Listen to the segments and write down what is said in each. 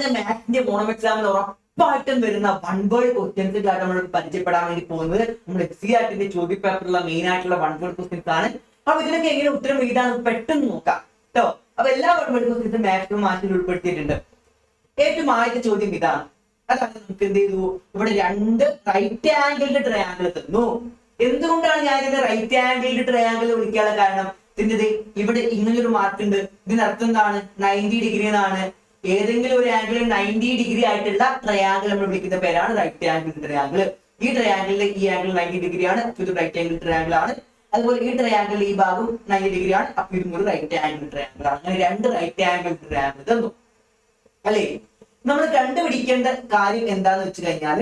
പറഞ്ഞ മാത്സിന്റെ മോണം എക്സാമിൽ ഉറപ്പായിട്ടും വരുന്ന വൺ വേർഡ് ക്വസ്റ്റ്യൻസ് നമ്മൾ പരിചയപ്പെടാൻ വേണ്ടി പോകുന്നത്. നമ്മൾ എസ് സി ആർട്ടിന്റെ ചോദ്യ പേപ്പറിലുള്ള മെയിൻ ആയിട്ടുള്ള വൺ വേർഡ് ക്വസ്റ്റ്യൻസ് ആണ്. അപ്പൊ ഇതിനൊക്കെ എങ്ങനെ ഉത്തരം എഴുതാന്ന് പെട്ടെന്ന് നോക്കാം. കേട്ടോ അപ്പൊ എല്ലാ വൺ വേർഡ് ക്വസ്റ്റ്യൻസും മാക്സിമം മാറ്റിൽ ഉൾപ്പെടുത്തിയിട്ടുണ്ട്. ഏറ്റവും ആദ്യത്തെ ചോദ്യം ഇതാണ്. അതാണ് നമുക്ക് എന്ത് ചെയ്തു? ഇവിടെ രണ്ട് റൈറ്റ് ആംഗിളിന്റെ ട്രയാങ്കിൾ തന്നു എന്തുകൊണ്ടാണ് ഞാൻ ഇതിന്റെ റൈറ്റ് ആംഗിളിന്റെ ട്രയാങ്കിൾ വിളിക്കാനുള്ള കാരണം? ഇതിന്റെ ഇവിടെ ഇവിടെ ഇങ്ങനൊരു മാർക്ക് ഉണ്ട്. ഇതിനർത്ഥം എന്താണ്? നയന്റി ഡിഗ്രി എന്നാണ്. ഏതെങ്കിലും ഒരു ആംഗിൾ നയന്റി ഡിഗ്രി ആയിട്ടുള്ള ട്രയാങ്കിൾ നമ്മൾ വിളിക്കുന്ന പേരാണ് റൈറ്റ് ആംഗിൾ ട്രയാങ്കിൾ ഈ ട്രയാംഗിളിലെ ഈ ആംഗിൾ നയന്റി ഡിഗ്രി ആണ് ഇത് റൈറ്റ് ആംഗിൾ ട്രയാങ്കിൾ ആണ്. അതുപോലെ ഈ ട്രയാങ്കിൾ ഈ ഭാഗം നയന്റി ഡിഗ്രി ആണ് അപ്പൊ ഇതും ഒരു റൈറ്റ് ആംഗിൾ ട്രയാങ്കിൾ ആണ്. അങ്ങനെ രണ്ട് റൈറ്റ് ആംഗിൾ ട്രയാങ്കിൾ തന്നു. അല്ലേ? നമ്മൾ കണ്ടുപിടിക്കേണ്ട കാര്യം എന്താന്ന് വെച്ച് കഴിഞ്ഞാൽ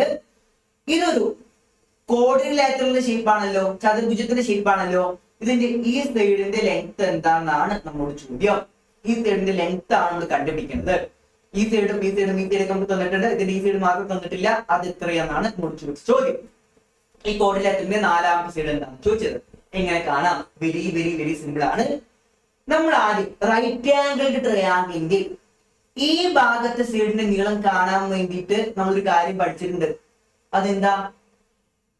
ഇതൊരു കോർഡിനേറ്ററിന്റെ ഷേപ്പാണല്ലോ ചതുർഭുജത്തിന്റെ ഷേപ്പാണല്ലോ ഇതിന്റെ ഈ സൈഡിന്റെ ലെങ്ത് എന്താണെന്നാണ് നമ്മുടെ ചോദ്യം. ഈ സൈഡിന്റെ ലെങ്ത് ആണ് നമ്മൾ കണ്ടുപിടിക്കുന്നത് ഈ സൈഡും ഈ സൈഡും ഈ സൈഡും നമുക്ക് തന്നിട്ടുണ്ട്. ഇതിന്റെ ഈ സൈഡ് മാത്രം തന്നിട്ടില്ല. അത് ഇത്രയെന്നാണ് മുടിച്ചു ചോദ്യം. ഈ കോഡിലേറ്ററിന്റെ നാലാമത്തെ സൈഡ് എന്താണ്? ചോദിച്ചത്. എങ്ങനെ കാണാം? വെരി വെരി വെരി സിമ്പിൾ ആണ്. നമ്മൾ ആദ്യം റൈറ്റ് ആംഗിൾഡ് ട്രയാങ്കിളിന്റെ ഈ ഭാഗത്തെ സൈഡിന്റെ നീളം കാണാൻ വേണ്ടിയിട്ട് നമ്മളൊരു കാര്യം പഠിച്ചിട്ടുണ്ട്. അതെന്താ?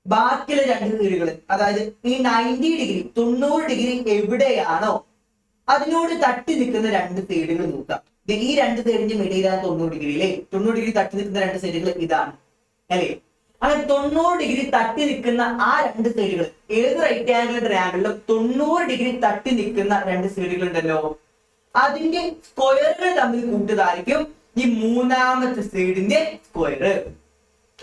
ബാക്കിയുള്ള രണ്ട് സൈഡുകൾ അതായത് ഈ നയന്റി ഡിഗ്രി തൊണ്ണൂറ് ഡിഗ്രി എവിടെയാണോ അതിനോട് തട്ടി നിൽക്കുന്ന രണ്ട് സൈഡുകൾ നോക്കാം. ഈ രണ്ട് സൈഡിന്റെ ഇടയിലാണ് തൊണ്ണൂറ് ഡിഗ്രി അല്ലേ തൊണ്ണൂറ് ഡിഗ്രി തട്ടി നിൽക്കുന്ന രണ്ട് സൈഡുകൾ ഇതാണ്. അല്ലേ? അങ്ങനെ തൊണ്ണൂറ് ഡിഗ്രി തട്ടി നിൽക്കുന്ന ആ രണ്ട് സൈഡുകൾ ഏത് റൈറ്റ് ആംഗിൾ ട്രയാംഗിളിലും തൊണ്ണൂറ് ഡിഗ്രി തട്ടി നിൽക്കുന്ന രണ്ട് സൈഡുകൾ ഉണ്ടല്ലോ. അതിന്റെ സ്ക്വയറുകൾ തമ്മിൽ കൂട്ടിയതായിരിക്കും ഈ മൂന്നാമത്തെ സൈഡിന്റെ സ്ക്വയർ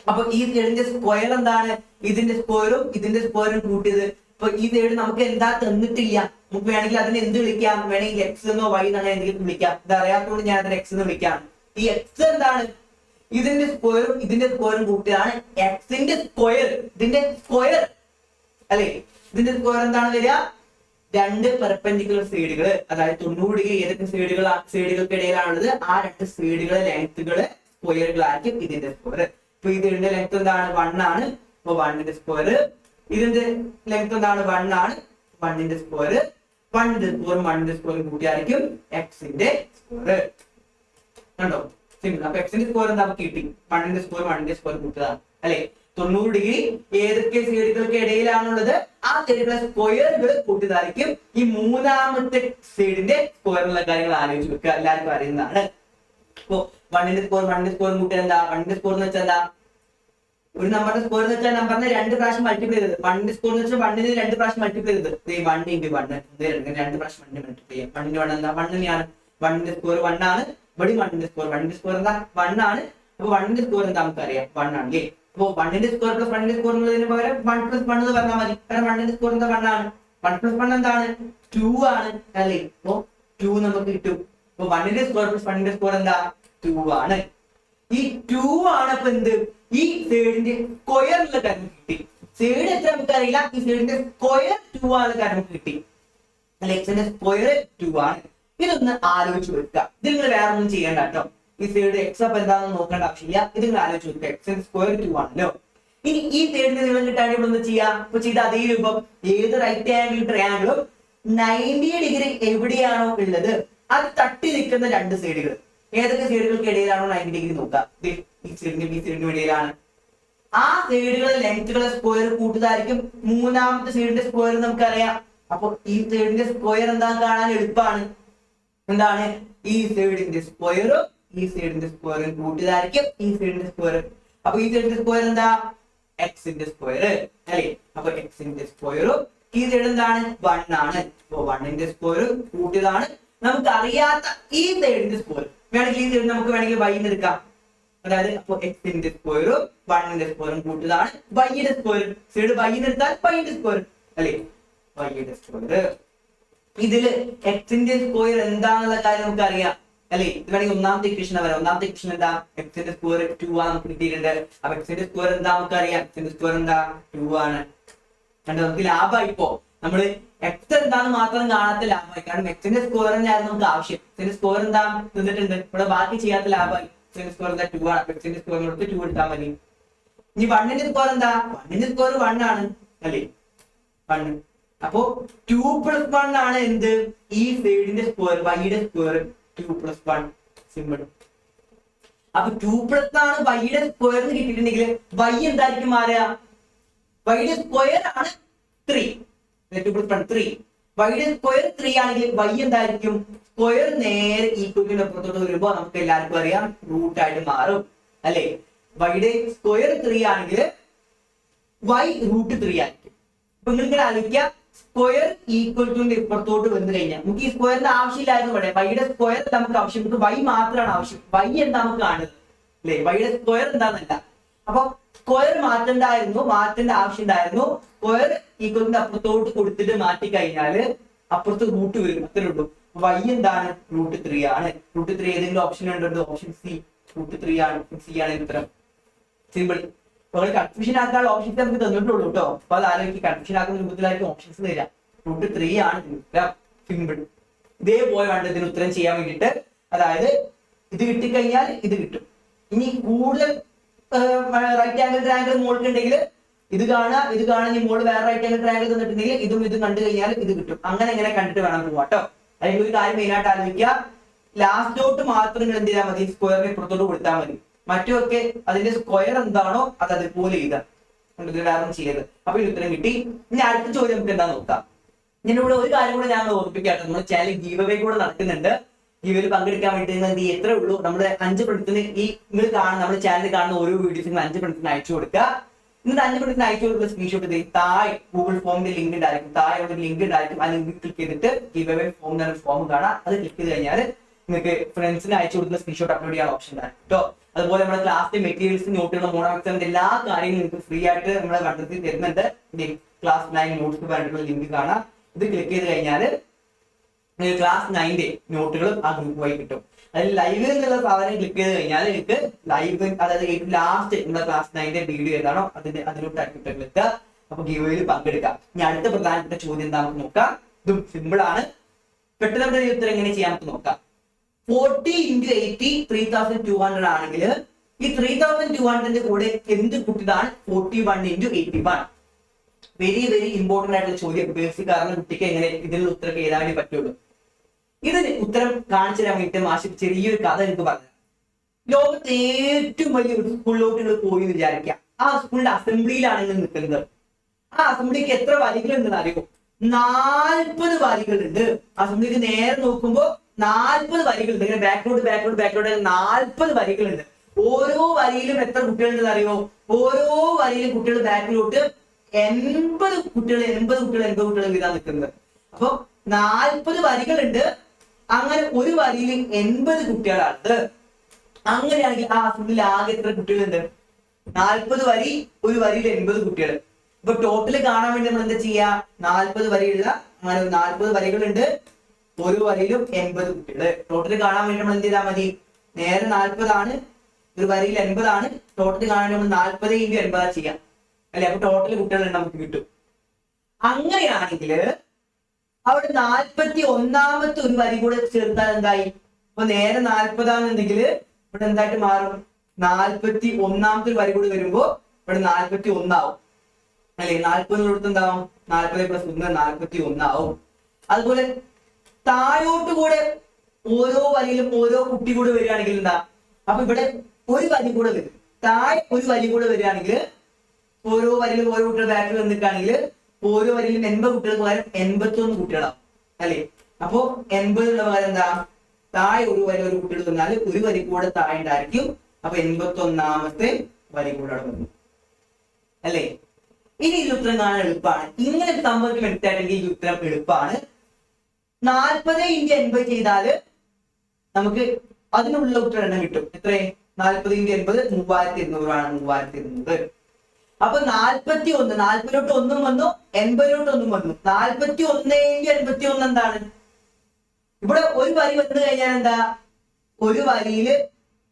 അപ്പൊ ഈ സൈഡിന്റെ സ്ക്വയർ എന്താണ്? ഇതിന്റെ സ്ക്വയറും ഇതിന്റെ സ്ക്വയറും കൂട്ടിയത് ഇപ്പൊ ഈ നേട് നമുക്ക് എന്താ തന്നിട്ടില്ല? നമുക്ക് വേണമെങ്കിൽ അതിന് എന്ത് വിളിക്കാം? വേണമെങ്കിൽ എക്സ് എന്നോ വൈ എന്നോ എന്തെങ്കിലും വിളിക്കാം. ഇത് അറിയാത്തതുകൊണ്ട് ഞാൻ അതിന് എക്സ് എന്ന് വിളിക്കാം. ഈ എക്സ് എന്താണ്? ഇതിന്റെ സ്ക്വയറും ഇതിന്റെ സ്ക്വയറും കൂട്ടിയതാണ് എക്സിന്റെ സ്ക്വയർ ഇതിന്റെ സ്ക്വയർ അല്ലെ? ഇതിന്റെ സ്ക്വയർ എന്താണ് വരിക? രണ്ട് പെർപെൻഡിക്കുലർ സൈഡുകൾ അതായത് തൊണ്ണൂറ് ഡിഗ്രി ഏതൊക്കെ സൈഡുകൾ സൈഡുകൾക്കിടയിലാണുള്ളത് ആ രണ്ട് സൈഡുകളെ ലെങ്ത്തുകൾ സ്ക്വയറുകളായിരിക്കും ഇതിന്റെ സ്ക്വയർ ഇപ്പൊ ഇതിന്റെ ലെങ്ത് എന്താണ്? വൺ ആണ്. അപ്പൊ വണ്ണിന്റെ സ്ക്വയർ ഇതിന്റെ ലെങ്ത് എന്താണ്? വൺ ആണ്. വണ്ണിന്റെ സ്ക്വയർ വണ്ണിന്റെ സ്ക്വയറും വണ്ണിന്റെ സ്ക്വയറും കൂട്ടിയായിരിക്കും എക്സിന്റെ സ്ക്വയർ കണ്ടോ? സിമ്പിൾ അപ്പൊ എക്സിന്റെ സ്കോർ എന്താ? കിട്ടി. വണ്ണിന്റെ സ്കോർ വണ്ണിന്റെ സ്ക്വയർ കൂട്ടുകയാണ് അല്ലെ? തൊണ്ണൂറ് ഡിഗ്രി ഏതൊക്കെ സൈഡുകൾക്ക് ഇടയിലാണുള്ളത്? ആ സൈഡുകളെ സ്ക്വയറുകൾ കൂട്ടിയതായിരിക്കും ഈ മൂന്നാമത്തെ സൈഡിന്റെ സ്ക്വയറിനുള്ള കാര്യങ്ങൾ ആലോചിച്ച് വെക്കുക. എല്ലാവർക്കും അറിയുന്നതാണ്. ഇപ്പോ വണ്ണിന്റെ സ്കോർ വണ്ണിന്റെ സ്കോർ കൂട്ടിയാൽ എന്താ? വണ്ണിന്റെ സ്കോർ എന്ന് വെച്ചാൽ എന്താ? ഒരു നമ്പറിന്റെ സ്കോർ എന്ന് വെച്ചാൽ നമ്പറിനെ രണ്ട് പ്രാവശ്യം മൾട്ടിപ്ലൈ ചെയ്തത് വണ്ണിന്റെ സ്കോർ എന്ന് വെച്ചാൽ വണ്ണിന് രണ്ട് പ്രാവശ്യം മൾട്ടിപ്ലൈ ചെയ്തത് വൺ ഇന്റു വണ്ണ് രണ്ട് പ്രാവശ്യം വണ്ണിന് മൾട്ടിപ്ലൈ ചെയ്യാം വണ്ണിന്റെ വൺ എന്താ വണ്ണിനെയാണ് വണ്ണിന്റെ സ്കോർ വൺ ആണ് ഇവിടെ വണ്ണിന്റെ സ്കോർ വണ്ണിന്റെ സ്കോർ എന്താ വൺ ആണ് അപ്പൊ വണ്ണിന്റെ സ്കോർ എന്താ നമുക്കറിയാം വൺ ആണ് അല്ലേ അപ്പൊ വണ്ണിന്റെ സ്കോർ പ്ലസ് വണ്ണിന്റെ സ്കോർ എന്നുള്ളതിന് പകരം വൺ പ്ലസ് വൺ എന്ന് പറഞ്ഞാൽ മതി കാരണം വണ്ണിന്റെ സ്കോർ എന്താ വൺ ആണ് വൺ പ്ലസ് വൺ എന്താണ് ടു ആണ് അല്ലേ അപ്പൊ ടു നമുക്ക് കിട്ടും അപ്പൊ വണ്ണിന്റെ സ്കോർ പ്ലസ് വണ്ണിന്റെ സ്കോർ എന്താ ടു ആണ് ഈ ടു ആണ് അപ്പൊ എന്ത് ഈ സൈഡിന്റെ സ്ക്വയറിലുള്ള കാര്യം കിട്ടി. സൈഡ് എത്ര നമുക്ക് അറിയില്ല. ഈ സൈഡിന്റെ സ്ക്വയർ ടു ആണ് കാര്യം കിട്ടി. എക്സിന്റെ സ്ക്വയർ ടു ആണ്. ഇതൊന്ന് ആലോചിച്ച് വെക്കുക. ഇത് നിങ്ങൾ വേറെ ഒന്നും ചെയ്യണ്ട കേട്ടോ. ഈ സൈഡ് എക്സ് അപ്പൊ എന്താണെന്ന് നോക്കേണ്ട ആവശ്യമില്ല. ഇത് നിങ്ങൾ ആലോചിച്ച് വെക്കുക. എക്സിന്റെ സ്ക്വയർ ടു ആണല്ലോ. ഇനി ഈ സൈഡിന്റെ നിങ്ങൾ കിട്ടാൻ ഇവിടെ ഒന്ന് ചെയ്യാം. ഇപ്പൊ ചെയ്ത അതേ രൂപം. ഏത് റൈറ്റ് ആംഗിൾ ട്രയാംഗിളും നയന്റി ഡിഗ്രി എവിടെയാണോ ഉള്ളത്. അത് തട്ടി നിൽക്കുന്ന രണ്ട് സൈഡുകൾ ഏതൊക്കെ സൈഡുകൾക്ക് ഇടയിലാണോ നയന്റി ഡിഗ്രി നോക്കുക. ഈ ഇടയിലാണ്. ആ സൈഡുകളെ ലെങ്ത്തുകളെ സ്ക്വയർ കൂട്ടുന്നതായിരിക്കും മൂന്നാമത്തെ സൈഡിന്റെ സ്ക്വയർ നമുക്കറിയാം. അപ്പൊ ഈ സൈഡിന്റെ സ്ക്വയർ എന്താ കാണാൻ എളുപ്പമാണ് എന്താണ്? ഈ സൈഡിന്റെ സ്ക്വയറും ഈ സൈഡിന്റെ സ്ക്വയറും കൂട്ടിയതായിരിക്കും ഈ സൈഡിന്റെ സ്ക്വയർ അപ്പൊ ഈ സൈഡിന്റെ സ്ക്വയർ എന്താ? എക്സിന്റെ സ്ക്വയർ അല്ലേ? അപ്പൊ എക്സിന്റെ സ്ക്വയറും ഈ സൈഡ് എന്താണ്? വൺ ആണ്. അപ്പൊ വണ്ണിന്റെ സ്ക്വയർ കൂട്ടിയതാണ് നമുക്ക് അറിയാത്ത ഈ സൈഡിന്റെ സ്ക്വയർ വേണമെങ്കിൽ ഈ തേർഡ് നമുക്ക് വേണമെങ്കിൽ വൈന്ന് എടുക്കാം. അതായത് അപ്പൊ എക്സിന്റെ സ്ക്വയറും വണ്ണിന്റെ സ്ക്വയറും കൂട്ടിയതാണ് വൈയുടെ സ്ക്വയർ സൈഡ് വൈന്ന് എടുത്താൽ വൈയുടെ സ്ക്വയർ അല്ലേ? വൈയുടെ സ്ക്വയർ ഇതിൽ എക്സിന്റെ സ്ക്വയർ എന്താണെന്നുള്ള കാര്യം നമുക്ക് അറിയാം അല്ലെ? ഇത് വേണമെങ്കിൽ ഒന്നാമത്തെ ഇക്വേഷൻ വരാം ഒന്നാമത്തെ ഇക്വേഷൻ എന്താ? എക്സിന്റെ സ്ക്വയർ ടു ആണ് നമുക്ക് കിട്ടിയിട്ടുണ്ട്. അപ്പൊ എക്സിന്റെ സ്ക്വയർ എന്താ നമുക്ക് അറിയാം എക്സിന്റെ സ്ക്വയർ എന്താ? ടു ആണ്. കണ്ടോ? നമുക്ക് ലാഭമായി ഇപ്പോ നമ്മൾ എക്സ് എന്താന്ന് മാത്രം കാണാത്ത ലാഭമായി. കാരണം എക്സിന്റെ സ്കോർ തന്നെയായിരുന്നു നമുക്ക് ആവശ്യം. എക്സിന്റെ സ്കോർ എന്താ തന്നിട്ടുണ്ട് ഇവിടെ ബാക്കി ചെയ്യാത്ത ലാഭമായി. എക്സിന്റെ സ്കോർ എന്താ ടു ആണ്. എക്സിന്റെ സ്കോർ കൊടുത്ത് ടു എടുത്താൽ മതി. ഇനി വണ്ണിന്റെ സ്കോർ എന്താ? വണ്ണിന്റെ സ്കോർ വൺ ആണ്. അല്ലേ? വൺ അപ്പോ ടു പ്ലസ് വൺ ആണ് എന്ത്? ഈ സൈഡിന്റെ സ്കോർ വൈയുടെ score two plus one simple അപ്പൊ ടു പ്ലസ് ആണ് വൈയുടെ സ്ക്വയർ എന്ന് കിട്ടിയിട്ടുണ്ടെങ്കിൽ വൈ എന്തായിരിക്കും മാറുക? വൈയുടെ സ്ക്വയർ ആണ് ത്രീ പ്ലസ് ത്രീ വൈയുടെ സ്ക്വയർ ത്രീ ആണെങ്കിൽ വൈ എന്തായിരിക്കും? സ്ക്വയർ നേരെ ഈക്വലിന്റെ അപ്പുറത്തോട്ട് വരുമ്പോ നമുക്ക് എല്ലാവർക്കും അറിയാം റൂട്ട് ആയിട്ട് മാറും. അല്ലെ? വൈയുടെ സ്ക്വയർ ത്രീ ആണെങ്കിൽ വൈ റൂട്ട് ത്രീ ആയിരിക്കും. അപ്പൊ നിങ്ങൾ ഇങ്ങനെ ആലോചിക്കുക സ്ക്വയർ ഈക്വൽ ടുന്റെ ഇപ്പുറത്തോട്ട് വന്നു കഴിഞ്ഞാൽ നമുക്ക് ഈ സ്ക്വയറിന്റെ ആവശ്യമില്ലായിരുന്നു ഇവിടെ. വൈയുടെ സ്ക്വയർ നമുക്ക് ആവശ്യം. നമുക്ക് വൈ മാത്രമാണ് ആവശ്യം. വൈ എന്താ നമുക്ക് കാണുന്നത്? അല്ലേ? വൈയുടെ സ്ക്വയർ എന്താന്നല്ല. അപ്പൊ സ്ക്വയർ മാറ്റണ്ടായിരുന്നു മാറ്റേണ്ട ആവശ്യം ഉണ്ടായിരുന്നു സ്ക്വയർ ഈക്വലിന്റെ അപ്പുറത്തോട്ട് കൊടുത്തിട്ട് മാറ്റി കഴിഞ്ഞാൽ അപ്പുറത്ത് റൂട്ട് വരും അത്രേ ഉള്ളൂ. വൈ എന്താണ്? റൂട്ട് ത്രീ ആണ്. റൂട്ട് ത്രീ ഏതെങ്കിലും ഓപ്ഷൻ ഉണ്ടോ ഓപ്ഷൻ സി റൂട്ട് ത്രീ ആണ് സി ആണ് ഉത്തരം. സിമ്പിൾ കൺഫ്യൂഷൻ ആക്കാനുള്ള ഓപ്ഷൻസ് നമുക്ക് തന്നിട്ടുള്ളൂ കേട്ടോ അപ്പൊ അത് ആലോചിക്കും. കൺഫ്യൂഷൻ ആക്കുന്ന രൂപത്തിലായിരിക്കും ഓപ്ഷൻസ് തരാം റൂട്ട് ത്രീ ആണ് സിമ്പിൾ ഇതേപോലെ വേണ്ട ഇതിന് ഉത്തരം ചെയ്യാൻ വേണ്ടിയിട്ട്. അതായത് ഇത് കിട്ടിക്കഴിഞ്ഞാൽ ഇത് കിട്ടും. ഇനി കൂടുതൽ റൈറ്റ് ആംഗിൾ ട്രയാങ്കിൾ മോൾക്കുണ്ടെങ്കിൽ ഇത് കാണുക ഇത് കാണുക ഇനി മോൾ വേറെ റൈറ്റ് ആംഗിൾ ട്രയാങ്കിൾ തന്നിട്ടുണ്ടെങ്കിൽ ഇതും ഇതും കണ്ടു കഴിഞ്ഞാൽ ഇത് കിട്ടും. അങ്ങനെ ഇങ്ങനെ കണ്ടിട്ട് വേണം പോവാ കേട്ടോ. അല്ലെങ്കിൽ ഒരു കാര്യം മെയിൻ ആയിട്ട് ആലോചിക്കുക. ലാസ്റ്റോട്ട് മാത്രം നിങ്ങൾ എന്ത് ചെയ്താൽ മതി. സ്ക്വയറിന് ഇപ്പുറത്തോട്ട് കൊടുത്താൽ മതി. മറ്റുമൊക്കെ അതിന്റെ സ്ക്വയർ എന്താണോ അത് അതുപോലെ ചെയ്താൽ വേറെ ചെയ്യരുത്. അപ്പൊ ഈ ഉത്തരം കിട്ടി. ഇനി അടുത്ത ചോദ്യം നമുക്ക് എന്താ നോക്കാം. ഞാൻ ഇവിടെ ഒരു കാര്യം കൂടെ ഞാൻ ഓർപ്പിക്കാട്ടെ. നമ്മൾ ചാനൽ അവേ കൂടെ നടക്കുന്നുണ്ട്. ഗീവയിൽ പങ്കെടുക്കാൻ ചെയ്യും? എത്ര ഉള്ളൂ? നമ്മുടെ അഞ്ച് പ്രൊഡക്റ്റിന് ഈ നിങ്ങൾ കാണുന്ന നമ്മുടെ ചാനലിൽ കാണുന്ന ഓരോ വീഡിയോസ് നിങ്ങൾ അഞ്ച് പ്രൊഡക്റ്റിന് അയച്ചു കൊടുക്കുക. എന്നിട്ട് അഞ്ച് പ്രൊഡക്റ്റിന് അയച്ചു കൊടുക്കുന്ന സ്ക്രീൻഷോട്ട് താഴെ ഗൂഗിൾ ഫോമിന്റെ ലിങ്ക് ഉണ്ടായിരിക്കും. താഴെ ഒരു ലിങ്ക് ഉണ്ടായിരിക്കും. ആ ലിങ്ക് ക്ലിക്ക് ചെയ്തിട്ട് ഗീവവേ ഫോം എന്നൊരു ഫോം കാണാം. അത് ക്ലിക്ക് ചെയ്ത് കഴിഞ്ഞാൽ നിങ്ങൾക്ക് ഫ്രണ്ട്സിന് അയച്ചു കൊടുക്കുന്ന സ്ക്രീൻഷോട്ട് അപ്ലോഡ് ചെയ്യാൻ ഓപ്ഷൻ ഉണ്ടായിരിക്കും കേട്ടോ അതുപോലെ നമ്മുടെ ക്ലാസ്സിലെ മെറ്റീരിയൽസ് നോട്ടുകൾ മോണോ എക്സാമിന്റെ എല്ലാ കാര്യങ്ങളും നിങ്ങൾക്ക് ഫ്രീ ആയിട്ട് നമ്മുടെ കണ്ടെത്തി തരുന്നുണ്ട്. ക്ലാസ് നയൻ നോട്ട്സ് പറഞ്ഞിട്ടുള്ള ലിങ്ക് കാണാം. ഇത് ക്ലിക്ക് ചെയ്ത് കഴിഞ്ഞാൽ ക്ലാസ് നയന്റെ നോട്ടുകളും ആ ഗ്രൂപ്പ് വഴി കിട്ടും. അതിൽ ലൈവ് എന്നുള്ള സാധനം ക്ലിക്ക് ചെയ്ത് കഴിഞ്ഞാൽ എനിക്ക് ലൈവ് അതായത് ഏറ്റവും ലാസ്റ്റ് നമ്മുടെ ക്ലാസ് നയന്റെ വീഡിയോ ഏതാണോ അതിന്റെ അതിലോട്ട് അതിലോട്ടായിരിക്കും ക്ലിക്ക് അപ്പൊ ഗീവയിൽ പങ്കെടുക്കാം ഇനി അടുത്ത പ്രധാനപ്പെട്ട ചോദ്യം എന്താണെന്ന് നോക്കാം. ഇതും സിമ്പിൾ ആണ്. പെട്ടെന്ന് നമ്മുടെ ഉത്തരം എങ്ങനെ ചെയ്യാമെന്ന് നോക്കാം. Forty into eighty three thousand two hundred ആണെങ്കിൽ ഈ ത്രീ തൗസൻഡ് ടു ഹൺഡ്രഡിന്റെ കൂടെ എന്ത് കൂട്ടിയതാണ്? Forty one into eighty one very very important ആയിട്ടുള്ള ചോദ്യം. ബേസിക് കാരണം കുട്ടിക്ക് എങ്ങനെ ഇതിനുള്ള ഉത്തരം എഴുതാൻ പറ്റുള്ളൂ. ഇതിന് ഉത്തരം കാണിച്ചു തരാൻ വേണ്ടി മാഷി ചെറിയൊരു കഥ എനിക്ക് പറഞ്ഞു ലോകത്തെ ഏറ്റവും വലിയ ഒരു സ്കൂളിലോട്ട് നിങ്ങൾ പോയി വിചാരിക്കുക ആ സ്കൂളിന്റെ അസംബ്ലിയിലാണ് നിങ്ങൾ നിൽക്കുന്നത്. ആ അസംബ്ലിക്ക് എത്ര വരികളുണ്ടെന്ന് അറിയോ? നാൽപ്പത് വരികളുണ്ട്. അസംബ്ലിക്ക് നേരെ നോക്കുമ്പോൾ നാൽപ്പത് വരികളുണ്ട്. ഇങ്ങനെ ബാക്കിലോട്ട് ബാക്കിലോട്ട് ബാക്കിലോട്ട് നാൽപ്പത് വരികളുണ്ട്. ഓരോ വരിയിലും എത്ര കുട്ടികളുണ്ടെന്ന് അറിയോ? ഓരോ വരിയിലും കുട്ടികൾ ബാക്കിലോട്ട് എൺപത് കുട്ടികൾ എൺപത് കുട്ടികൾ എൺപത് കുട്ടികൾ വീതാ നിൽക്കുന്നത്. അപ്പൊ നാൽപ്പത് വരികളുണ്ട്. അങ്ങനെ ഒരു വരിയിൽ എൺപത് കുട്ടികളാണ്. അങ്ങനെയാണെങ്കിൽ ആ അസംബ്ലിയിൽ ആകെ എത്ര കുട്ടികളുണ്ട്? നാൽപ്പത് വരി ഒരു വരിയിൽ എൺപത് കുട്ടികൾ. ഇപ്പൊ ടോട്ടൽ കാണാൻ വേണ്ടി നമ്മൾ എന്താ ചെയ്യാ? നാൽപ്പത് വരിയുള്ള അങ്ങനെ നാൽപ്പത് വരികളുണ്ട്. ഒരു വരിയിലും എൺപത് കുട്ടികൾ ടോട്ടൽ കാണാൻ വേണ്ടി നമ്മൾ എന്ത് ചെയ്താൽ മതി? നേരെ നാൽപ്പതാണ് ഒരു വരിയിൽ എൺപതാണ്. ടോട്ടൽ കാണാൻ നമ്മൾ നാൽപ്പത് ഇന്റു എൺപതാ ചെയ്യാം. അല്ലെ? അപ്പൊ ടോട്ടൽ കുട്ടികൾ നമുക്ക് കിട്ടും. അങ്ങനെയാണെങ്കിൽ അവിടെ നാൽപ്പത്തി ഒന്നാമത്തെ ഒരു വരി കൂടെ ചേർത്താൽ എന്തായി? അപ്പൊ നേരെ നാൽപ്പതാണെന്നുണ്ടെങ്കിൽ ഇവിടെ എന്തായിട്ട് മാറും? നാൽപ്പത്തി ഒന്നാമത്തെ ഒരു വരി കൂടെ വരുമ്പോ ഇവിടെ നാൽപ്പത്തി ഒന്നാവും അല്ലെ? നാൽപ്പത് കൊടുത്ത് എന്താവും? നാൽപ്പത് പ്ലസ് ഒന്ന് നാൽപ്പത്തി ഒന്നാവും അതുപോലെ താഴോട്ട് കൂടെ ഓരോ വരിയിലും ഓരോ കുട്ടി കൂടെ വരികയാണെങ്കിൽ എന്താ? അപ്പൊ ഇവിടെ ഒരു വരി കൂടെ വരും. താഴെ ഒരു വരി കൂടെ വരികയാണെങ്കിൽ ഓരോ വരിയിലും ഓരോ കുട്ടികൾ ബാക്കിൽ നിൽക്കുകയാണെങ്കിൽ ഓരോ വരിയിലും എൺപത് കുട്ടികൾക്ക് പകരം എൺപത്തി ഒന്ന് കുട്ടികളാവും അല്ലെ? അപ്പോ എൺപതിനുള്ള പകരം എന്താ? താഴെ ഒരു വരി ഒരു കുട്ടികൾ തന്നാൽ ഒരു വരി കൂടെ താഴെ ഉണ്ടായിരിക്കും. അപ്പൊ എൺപത്തി ഒന്നാമത്തെ വരി കൂടെ അവിടെ വന്നു അല്ലേ? ഇനി ഈ ഉത്തരം കാണാൻ എളുപ്പമാണ്. ഇങ്ങനെ ഒരു എടുത്താണെങ്കിൽ ഈ ഉത്തരം എളുപ്പമാണ്. നാൽപ്പത് ഇന്റു എൺപത് ചെയ്താൽ നമുക്ക് അതിനുള്ള ഉത്തരം എണ്ണം കിട്ടും. എത്രേ? നാൽപ്പത് ഇന്റു എൺപത് മൂവായിരത്തി ഇരുന്നൂറാണ് മൂവായിരത്തി ഇരുന്നൂറ് അപ്പൊ നാൽപ്പത്തി ഒന്ന് നാൽപ്പതിലോട്ട് ഒന്നും വന്നു എൺപതിലോട്ട് ഒന്നും വന്നു. നാൽപ്പത്തി ഒന്ന് ഇന്റു എൺപത്തി ഒന്ന് എന്താണ്? ഇവിടെ ഒരു വരി വന്നു കഴിഞ്ഞാൽ എന്താ? ഒരു വരിയിൽ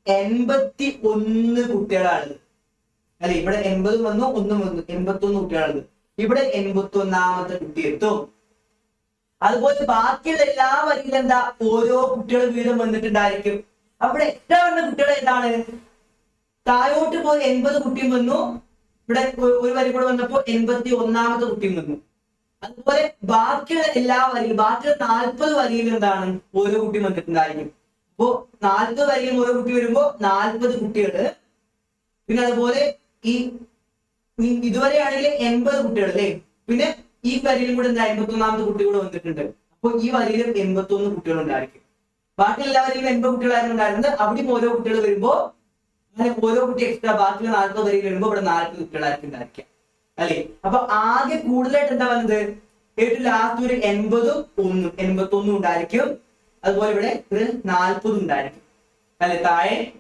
എൺപത്തി ഒന്ന് കുട്ടികളാണ് അല്ലെ ഇവിടെ എൺപത് വന്നു ഒന്നും വന്നു എൺപത്തി ഒന്ന് കുട്ടികളാണ് ഇവിടെ എൺപത്തി ഒന്നാമത്തെ കുട്ടി എത്തും. അതുപോലെ ബാക്കിയുള്ള എല്ലാ വരിയിലും എന്താ? ഓരോ കുട്ടികൾ വീതം വന്നിട്ടുണ്ടായിരിക്കും. അവിടെ എത്ര വന്ന കുട്ടികൾ എന്താണ് താഴോട്ട് പോയി എൺപത് കുട്ടിയും വന്നു. ഇവിടെ ഒരു വരി കൂടെ വന്നപ്പോ എൺപത്തി ഒന്നാമത്തെ കുട്ടി നിന്നു. അതുപോലെ ബാക്കിയുള്ള എല്ലാ വരിയിലും ബാക്കിയുള്ള നാൽപ്പത് വരിയിൽ എന്താണ്? ഓരോ കുട്ടി വന്നിട്ടുണ്ടായിരിക്കും അപ്പോ നാൽപ്പത് വരിയിൽ ഓരോ കുട്ടി വരുമ്പോ നാൽപ്പത് കുട്ടികൾ. പിന്നെ അതുപോലെ ഈ ഇതുവരെ ആണെങ്കിൽ എൺപത് കുട്ടികൾ അല്ലേ? പിന്നെ ഈ വരിയിലും കൂടെ എന്താ എൺപത്തി ഒന്നാമത്തെ കുട്ടി കൂടെ വന്നിട്ടുണ്ട്. അപ്പൊ ഈ വരിയിലും എൺപത്തി ഒന്ന് കുട്ടികൾ ഉണ്ടായിരിക്കും ബാക്കി എല്ലാ വരിയിലും എൺപത് കുട്ടികളായിരുന്നു ഉണ്ടായിരുന്നത്. അവിടെയും ഓരോ കുട്ടികൾ വരുമ്പോ അങ്ങനെ ഓരോ കുട്ടി എക്സ്ട്രാ ബാക്കിയുള്ള നാൽപ്പത് വരിയിൽ എഴുതുമ്പോൾ ഇവിടെ നാൽപ്പത് കുട്ടികളായിരിക്കും ഉണ്ടായിരിക്കുക. അല്ലേ? അപ്പൊ ആകെ കൂടുതലായിട്ട് എന്താ വന്നത് ഏറ്റവും ലാസ്റ്റ് ഒരു എൺപതും ഒന്നും എൺപത്തി ഒന്നും ഉണ്ടായിരിക്കും. അതുപോലെ ഇവിടെ ഒരു നാൽപ്പതും ഉണ്ടായിരിക്കും. അല്ലെ താഴെ?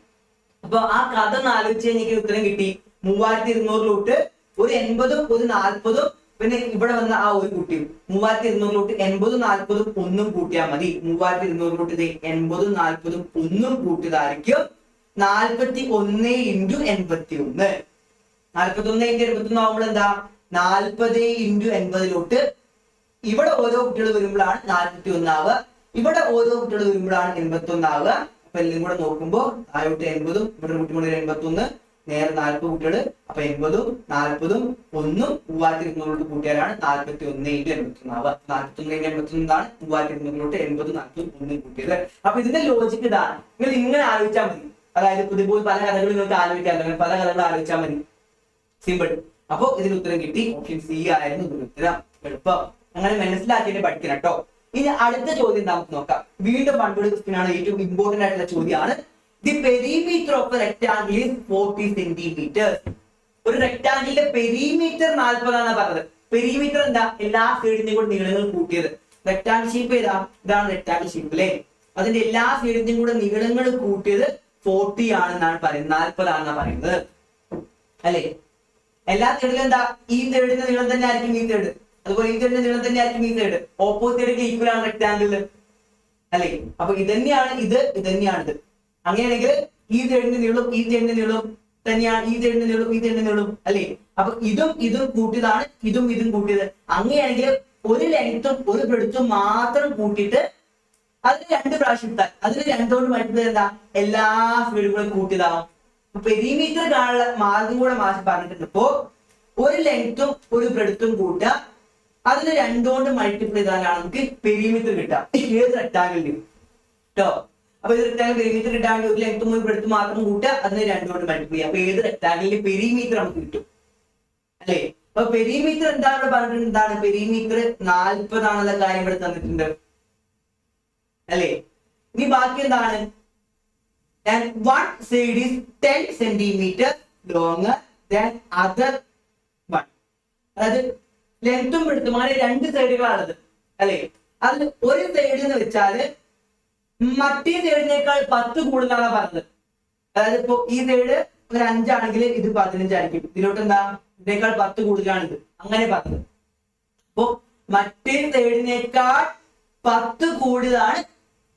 അപ്പൊ ആ കഥ ആലോചിച്ച് എനിക്ക് ഉത്തരം കിട്ടി. മൂവായിരത്തി ഇരുന്നൂറിലോട്ട് ഒരു എൺപതും ഒരു നാൽപ്പതും പിന്നെ ഇവിടെ വന്ന ആ ഒരു കുട്ടിയും. മൂവായിരത്തി ഇരുന്നൂറിലോട്ട് എൺപതും നാൽപ്പതും ഒന്നും കൂട്ടിയാൽ മതി. മൂവായിരത്തി ഇരുന്നൂറിലോട്ട് ഇത് എൺപതും നാൽപ്പതും ഒന്നും കൂട്ടിയതായിരിക്കും. നാൽപ്പത്തി ഒന്ന് ഇന്റു എൺപത്തി ഒന്ന് നാൽപ്പത്തി ഒന്ന് ഇന്റു എൺപത്തി ഒന്ന് ആവുമ്പോൾ എന്താ? നാൽപ്പത് ഇന്റു എൺപതിലോട്ട് ഇവിടെ ഓരോ കുട്ടികൾ വരുമ്പോഴാണ് നാൽപ്പത്തി ഒന്നാവുക ഇവിടെ ഓരോ കുട്ടികൾ വരുമ്പോഴാണ് എൺപത്തി ഒന്നാവുക അപ്പൊ എല്ലാം കൂടെ നോക്കുമ്പോൾ താഴോട്ട് എൺപതും ഇവിടെ കുട്ടികൾ കൂടെ എൺപത്തി ഒന്ന് നേരെ നാൽപ്പത് കുട്ടികൾ അപ്പൊ എൺപതും നാൽപ്പതും ഒന്നും മൂവായിരത്തി ഇരുന്നൂറിലോട്ട് കൂട്ടിയാലാണ് നാൽപ്പത്തി ഒന്ന് ഇന്റു എൺപത്തി ഒന്നാവുക നാൽപ്പത്തി ഒന്ന് ഇന്റു എൺപത്തി ഒന്നാണ് മൂവായിരത്തി ഇരുന്നൂറിലോട്ട് എൺപതും നാൽപ്പതും ഒന്നും കൂട്ടിയത്. അപ്പൊ ഇതിന്റെ ലോജിക്ക് ഇതാണ്. നിങ്ങൾ ഇങ്ങനെ ആലോചിച്ചാൽ മതി. അതായത് പുതിയ പുതിയ പല കഥകൾ നിങ്ങൾക്ക് ആലോചിക്കാൻ പല കഥകൾ ആലോചിച്ചാൽ മതി. സിമ്പിൾ അപ്പോ ഇതിന് ഉത്തരം കിട്ടി. ഓപ്ഷൻ സി ആയിരുന്നു ഇതിന് ഉത്തരം. എളുപ്പം. അങ്ങനെ മനസ്സിലാക്കിയിട്ട് പഠിക്കണം കേട്ടോ ഇനി അടുത്ത ചോദ്യം നമുക്ക് നോക്കാം. വീണ്ടും പണ്ടുള്ള ക്വസ്റ്റ്യൻ ആണ് ഏറ്റവും ഇമ്പോർട്ടന്റ് ആയിട്ടുള്ള ചോദ്യമാണ്. The perimeter of rectangle is forty centimetre ഒരു റെക്ടാംഗിളിന്റെ പെരിമീറ്റർ നാൽപ്പതാണ് പറഞ്ഞത്. പെരിമീറ്റർ എന്താ? എല്ലാ സൈഡിനെയും കൂടെ നീളങ്ങൾ കൂട്ടിയത്. റെക്ടാംഗിൾ ഷേപ്പ് ഏതാ? ഇതാണ് റെക്ടാങ്കിൾ ഷേപ്പ് അല്ലേ അതിന്റെ എല്ലാ സൈഡിന്റെയും കൂടെ നീളങ്ങൾ കൂട്ടിയത് ഫോർട്ടി ആണെന്നാണ് പറയുന്നത് നാൽപ്പതാണെന്നാണ് പറയുന്നത്. അല്ലേ? എല്ലാ സൈഡിലും എന്താ? ഈ തേടിന്റെ നീളം തന്നെ ആയിരിക്കും ഈ തേട് അതുപോലെ ഈ തേടിന്റെ നീളം തന്നെ ആയിരിക്കും ഈ തേട് ഓപ്പോസിറ്റ് സൈഡിന്റെ ഈക്വൽ ആണ് റെക്ടാംഗിൾ അല്ലേ? അപ്പൊ ഇതന്നെയാണ് ഇത് തന്നെയാണ് ഇത്. അങ്ങനെയാണെങ്കിൽ ഈ തേടിന്റെ നീളം ഈ തേടിന്റെ നീളം തന്നെയാണ് ഈ തേടിന്റെ നീളം ഈ തേടിന്റെ നീളം അല്ലേ? അപ്പൊ ഇതും ഇതും കൂട്ടിയതാണ് ഇതും ഇതും കൂട്ടിയത്. അങ്ങനെയാണെങ്കിൽ ഒരു ലെങ്ത്തും ഒരു ബ്രെഡ്ത്തും മാത്രം കൂട്ടിയിട്ട് അതിന് രണ്ട് പ്രാവശ്യം ഇട്ടാൽ അതിന് രണ്ടോട് മൾട്ടിപ്ലൈ എന്താ എല്ലാ ഫീൽഡുകളും കൂട്ടിയതാവും. പെരിമീറ്റർ കാണാനുള്ള മാർഗം കൂടെ മാറ്റി പറഞ്ഞിട്ടുണ്ട്. ഇപ്പോ ഒരു ലെങ്ത്തും ഒരു ബ്രെഡ്ത്തും കൂട്ടുക. അതിന് രണ്ടോണ്ട് മൾട്ടിപ്ലൈ ചെയ്താലാണ് നമുക്ക് പെരിമീറ്റർ കിട്ടുക. ഏത് റെക്ടാങ്കിളിനും കേട്ടോ അപ്പൊ ഇത് റെക്ടാങ്കിൾ പെരിമീറ്റർ കിട്ടാൻ ഒരു ലെങ്ത്തും ഒരു ബ്രെഡ്ത്തും മാത്രം കൂട്ടുക. അതിന് രണ്ടോണ്ട് മൾട്ടിപ്ലൈ ചെയ്യുക. അപ്പൊ ഏത് റെക്ടാങ്കിളിന്റെ പെരിമീറ്റർ നമുക്ക് കിട്ടും. അല്ലേ? അപ്പൊ പെരിമീറ്റർ എന്താണ് പറഞ്ഞിട്ടുണ്ട് എന്താണ്? പെരിമീറ്റർ നാൽപ്പതാണെന്നുള്ള കാര്യം ഇവിടെ തന്നിട്ടുണ്ട്. അല്ലേ? ഇനി ബാക്കി എന്താണ്? One side is 10 centimeter longer than other one. അതായത് ലെങ്ത്തും അങ്ങനെ രണ്ട് സൈഡുകളാണത് അല്ലേ? അതിൽ ഒരു സൈഡ് എന്ന് വെച്ചാൽ മറ്റേ സൈഡിനേക്കാൾ പത്ത് കൂടുതലാണ് പറഞ്ഞത്. അതായത് ഇപ്പോ ഈ സൈഡ് ഒരു അഞ്ചാണെങ്കിൽ ഇത് പതിനഞ്ചായിരിക്കും ഇതിലോട്ട് എന്താ? ഇതിനേക്കാൾ പത്ത് കൂടുതലാണിത്. അങ്ങനെ പറഞ്ഞത്. അപ്പോ മറ്റേ സൈഡിനേക്കാൾ പത്ത് കൂടുതലാണ്